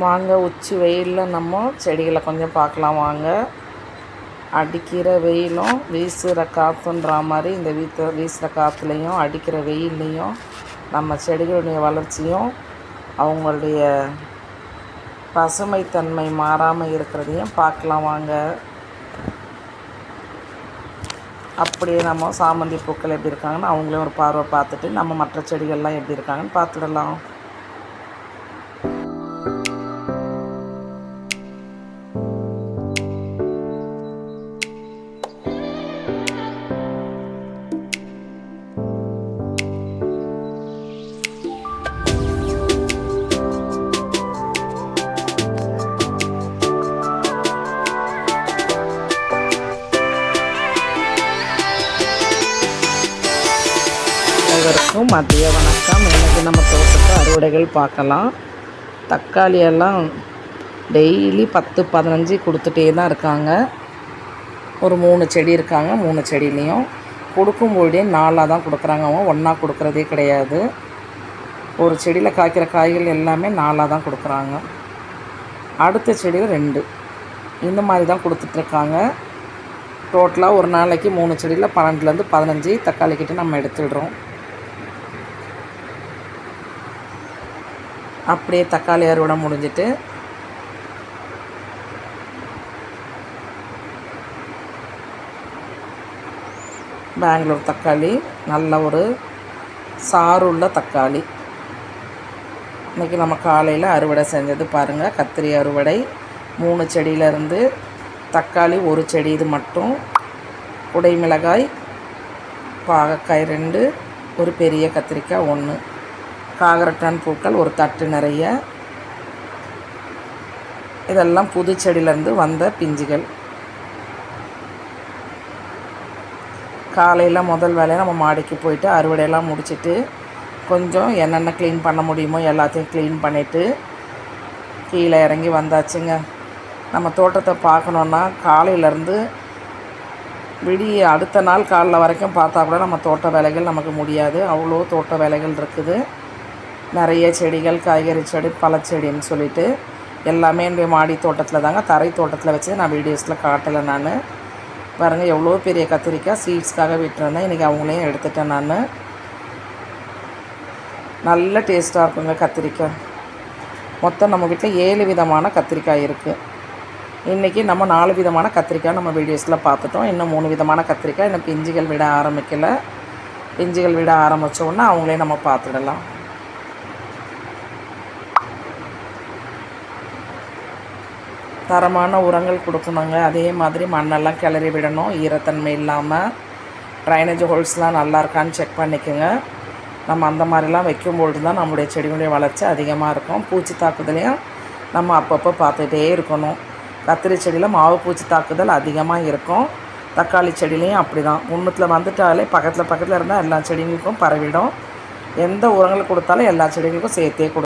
வாங்க உச்சி வெயிலில் நம்ம செடிகளை கொஞ்சம் பார்க்கலாம் வாங்க. அடிக்கிற வெயிலும் வீசுகிற காற்றுன்றா மாதிரி இந்த வீத்த வீசுகிற காற்றுலையும் அடிக்கிற வெயில்லையும் நம்ம செடிகளுடைய வளர்ச்சியும் அவங்களுடைய பசுமைத்தன்மை மாறாமல் இருக்கிறதையும் பார்க்கலாம் வாங்க. அப்படியே நம்ம சாமந்தி பூக்கள் எப்படி இருக்காங்கன்னு அவங்களையும் ஒரு பார்வை பார்த்துட்டு நம்ம மற்ற செடிகள்லாம் எப்படி இருக்காங்கன்னு பார்த்துடலாம். அனைவருக்கும் மதிய வணக்கம். இன்றைக்கி நம்ம தோட்டத்தை அறுவடைகள் பார்க்கலாம். தக்காளி எல்லாம் டெய்லி பத்து பதினஞ்சு கொடுத்துட்டே தான் இருக்காங்க. ஒரு மூணு செடி இருக்காங்க. மூணு செடிலேயும் கொடுக்கும்பொழுதே நாலாக தான் கொடுக்குறாங்க. அவங்க ஒன்றா கொடுக்குறதே கிடையாது. ஒரு செடியில் காய்க்கிற காய்கள் எல்லாமே நாலாக தான் கொடுக்குறாங்க. அடுத்த செடியில் ரெண்டு. இந்த மாதிரி தான் கொடுத்துட்ருக்காங்க டோட்டலாக ஒரு நாளைக்கு மூணு செடியில் பன்னெண்டுலேருந்து பதினஞ்சு தக்காளி கிட்ட நம்ம எடுத்துடுறோம். அப்படியே தக்காளி அறுவடை முடிஞ்சிட்டு பெங்களூர் தக்காளி நல்ல ஒரு சாறுள்ள தக்காளி. இன்றைக்கி நம்ம காலையில் அறுவடை செஞ்சது பாருங்கள் கத்திரி அறுவடை மூணு செடியிலேருந்து தக்காளி ஒரு செடி இது மட்டும். குடை மிளகாய் பாகக்காய் ரெண்டு ஒரு பெரிய கத்திரிக்காய் ஒன்று காகரட்டான் பூக்கள் ஒரு தட்டு நிறைய. இதெல்லாம் புது செடியிலேருந்து வந்த பிஞ்சுகள். காலையில் முதல் வேலையை நம்ம மாடிக்கு போயிட்டு அறுவடையெல்லாம் முடிச்சிட்டு கொஞ்சம் என்னென்ன க்ளீன் பண்ண முடியுமோ எல்லாத்தையும் க்ளீன் பண்ணிவிட்டு கீழே இறங்கி வந்தாச்சுங்க. நம்ம தோட்டத்தை பார்க்கணுன்னா காலையிலேருந்து விடிய அடுத்த நாள் காலைல வரைக்கும் பார்த்தா கூட நம்ம தோட்ட வேலைகள் நமக்கு முடியாது. அவ்வளோ தோட்ட வேலைகள் இருக்குது. நிறைய செடிகள் காய்கறி செடி பழச்செடின்னு சொல்லிட்டு எல்லாமே என்னுடைய மாடி தோட்டத்தில் தாங்க. தரை தோட்டத்தில் வச்சு நான் வீடியோஸில் காட்டலை நான். பாருங்கள் எவ்வளோ பெரிய கத்திரிக்காய் சீட்ஸ்க்காக விட்டுருந்தேன். இன்றைக்கி அவங்களையும் எடுத்துட்டேன் நான். நல்ல டேஸ்ட்டாக இருக்குங்க கத்திரிக்காய். மொத்தம் நம்ம வீட்டில் ஏழு விதமான கத்திரிக்காய் இருக்குது இன்றைக்கி நம்ம நாலு விதமான கத்திரிக்காய் நம்ம வீடியோஸில் பார்த்துட்டோம் இன்னும் மூணு விதமான கத்திரிக்காய். இன்னும் பிஞ்சுகள் விட ஆரம்பிக்கலை. பிஞ்சுகள் விட ஆரம்பித்தோன்னா அவங்களே நம்ம பார்த்துடலாம் தரமான உரங்கள் கொடுக்கணுங்க. அதே மாதிரி மண்ணெல்லாம் கிளறி விடணும். ஈரத்தன்மை இல்லாமல் ட்ரைனேஜ் ஹோல்ஸ்லாம் நல்லா இருக்கான்னு செக் பண்ணிக்கோங்க. நம்ம அந்த மாதிரிலாம் வைக்கும்பொழுது தான் நம்முடைய செடிகளுடைய வளர்ச்சி அதிகமாக இருக்கும். பூச்சி தாக்குதலையும் நம்ம அப்பப்போ பார்த்துட்டே இருக்கணும். கத்திரி செடியில் மாவு பூச்சி தாக்குதல் அதிகமாக இருக்கும். தக்காளி செடியிலையும் அப்படி தான் ஒன்றுத்தில் வந்துட்டாலே பக்கத்தில் பக்கத்தில் இருந்தால் எல்லா செடிங்களுக்கும் பரவிடும். எந்த உரங்கள் கொடுத்தாலும் எல்லா செடிகளுக்கும் சேர்த்தே கொடு